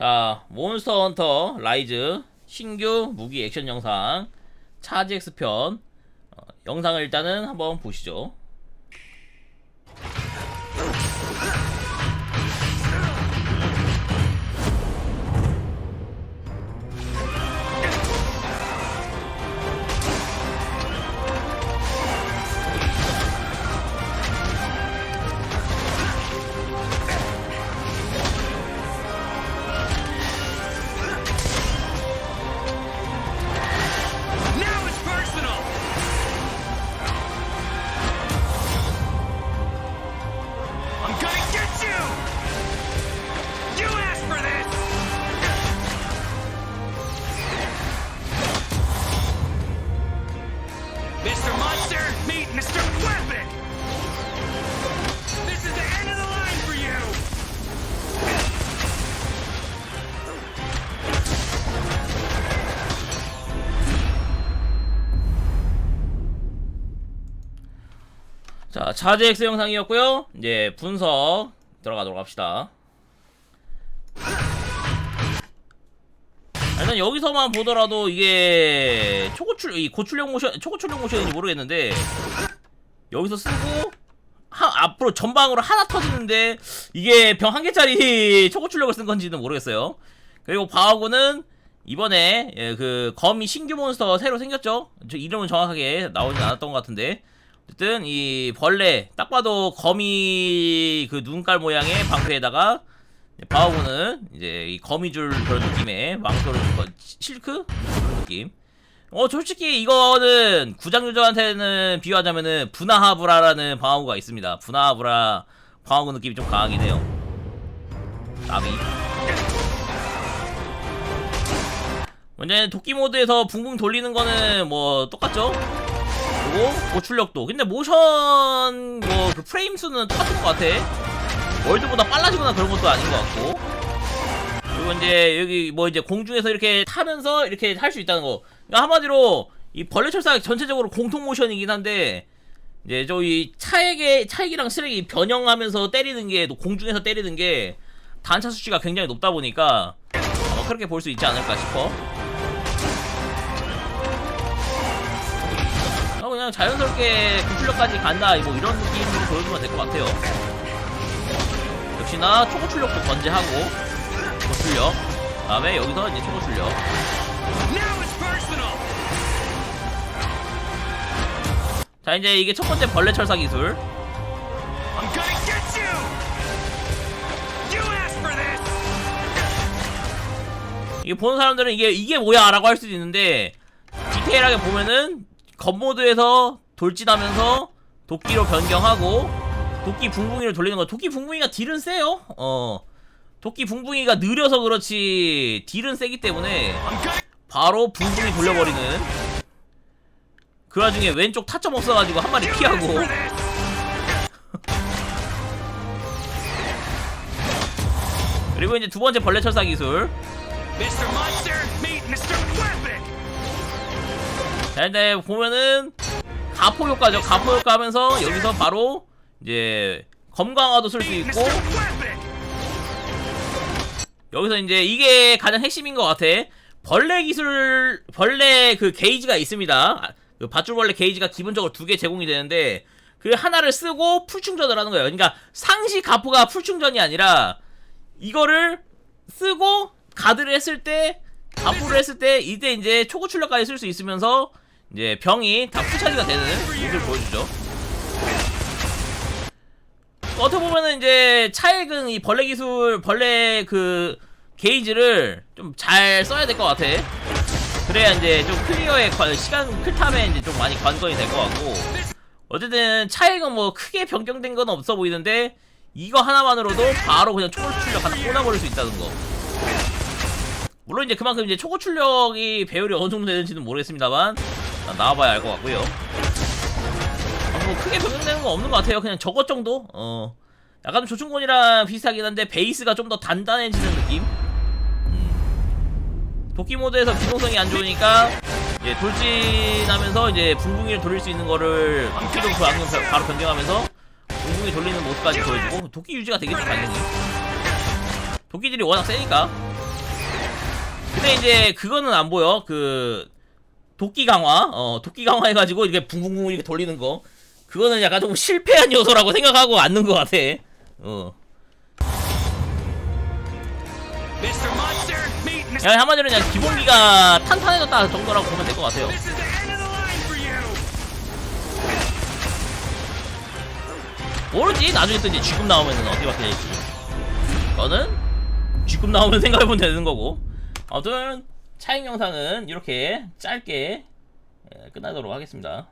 자, 몬스터 헌터 라이즈 신규 무기 액션 영상 차지 X 편 어, 영상을 일단은 한번 보시죠. Monster, meet Mr. Weapon! This is the end of the line for you! 자, 차지 X 영상이었고요. 이제 분석 들어가도록 합시다. 일단 여기서만 보더라도 이게 초고출 이 고출력 모션 초고출력 모션인지 모르겠는데 여기서 쓰고 하, 앞으로 전방으로 하나 터지는데 이게 병 한 개짜리 초고출력을 쓴 건지는 모르겠어요. 그리고 바하고는 이번에 예, 그 거미 신규 몬스터 새로 생겼죠. 저 이름은 정확하게 나오진 않았던 것 같은데 어쨌든 이 벌레 딱 봐도 거미 그 눈깔 모양의 방패에다가 바하고는 이제 이 거미줄 그런 느낌의 망토를 거- 실크 그런 느낌. 어 솔직히 이거는 구장 유저한테는 비유하자면은 분하하브라라는 방어구가 있습니다. 분하하브라 방어구 느낌이 좀 강하긴 해요. 나비. 먼저 도끼 모드에서 붕붕 돌리는 거는 뭐 똑같죠? 그리고 고출력도. 근데 모션 뭐 그 프레임 수는 똑같은 것 같아. 월드보다 빨라지거나 그런 것도 아닌 것 같고. 그리고 이제 여기 뭐 이제 공중에서 이렇게 타면서 이렇게 할 수 있다는 거. 그러니까 한마디로 이 벌레 철사 전체적으로 공통 모션이긴 한데 이제 저 이 차액의 차액이랑 쓰레기 변형하면서 때리는 게또 공중에서 때리는 게 단차 수치가 굉장히 높다 보니까 아마 그렇게 볼 수 있지 않을까 싶어. 어, 그냥 자연스럽게 구출력까지 간다 뭐 이런 느낌으로 보여주면 될 것 같아요. 역시나 초고 출력도 건재하고 고출력. 다음에 여기서 이제 초고 출력. 자 이제 이게 첫 번째 벌레 철사 기술. 이게 보는 사람들은 이게 이게 뭐야 라고 할 수도 있는데 디테일하게 보면은 겉모드에서 돌진하면서 도끼로 변경하고 도끼 붕붕이를 돌리는 거. 도끼 붕붕이가 딜은 세요. 어. 도끼 붕붕이가 느려서 그렇지 딜은 세기 때문에 바로 붕붕이 돌려버리는. 그 와중에 왼쪽 타점 없어가지고 한 마리 피하고! 그리고 이제 두 번째 벌레 철사 기술. 자, 근데 보면은 가포 효과죠. 가포 효과 하면서 여기서 바로 이제 검강화도 쓸 수 있고! 여기서 이제 이게 가장 핵심인 것 같아. 벌레 기술 벌레 그 게이지가 있습니다. 아, 그 밧줄벌레 게이지가 기본적으로 두 개 제공이 되는데 그 하나를 쓰고 풀 충전을 하는 거예요. 그러니까 상시 가포가 풀 충전이 아니라 이거를 쓰고 가드를 했을 때 가포를 했을 때 이때 이제 초고 출력까지 쓸 수 있으면서 이제 병이 다 풀차지가 되는 모습을 보여주죠. 어떻게 보면은 이제 차액은 이 벌레 기술 벌레 그 게이지를 좀 잘 써야 될 것 같아. 그래야 이제 좀 클리어의 관- 시간 클탐에 이제 좀 많이 관건이 될 것 같고. 어쨌든 차액은 뭐 크게 변경된 건 없어 보이는데 이거 하나만으로도 바로 그냥 초고 출력 하나 꽂아버릴 수 있다는 거. 물론 이제 그만큼 이제 초고 출력이 배율이 어느 정도 되는지는 모르겠습니다만 나와봐야 알 것 같고요. 아, 뭐 크게 변경되는 건 없는 것 같아요. 그냥 저것 정도. 어. 약간 조충곤이랑 비슷하긴 한데 베이스가 좀 더 단단해지는 느낌. 음. 도끼 모드에서 기동성이 안 좋으니까 이제 돌진하면서 이제 붕붕이를 돌릴 수 있는 거를 도끼로 그 방금 바로 변경하면서 붕붕이 돌리는 모습까지 보여주고 도끼 유지가 되겠죠 당연히. 도끼들이 워낙 세니까. 근데 이제 그거는 안 보여. 그 도끼 강화, 어 도끼 강화 해가지고 이렇게 붕붕붕 이렇게 돌리는 거. 그거는 약간 좀 실패한 요소라고 생각하고 앉는 것 같아. 어. 야, 한마디로 그냥 기본기가 탄탄해졌다 정도라고 보면 될 것 같아요. 모르지 나중에 또 이제 쥐꿈 나오면은 어떻게 될지 그거는 쥐꿈 나오면 생각해보면 되는 거고 아무튼 차익 영상은 이렇게 짧게 예, 끝나도록 하겠습니다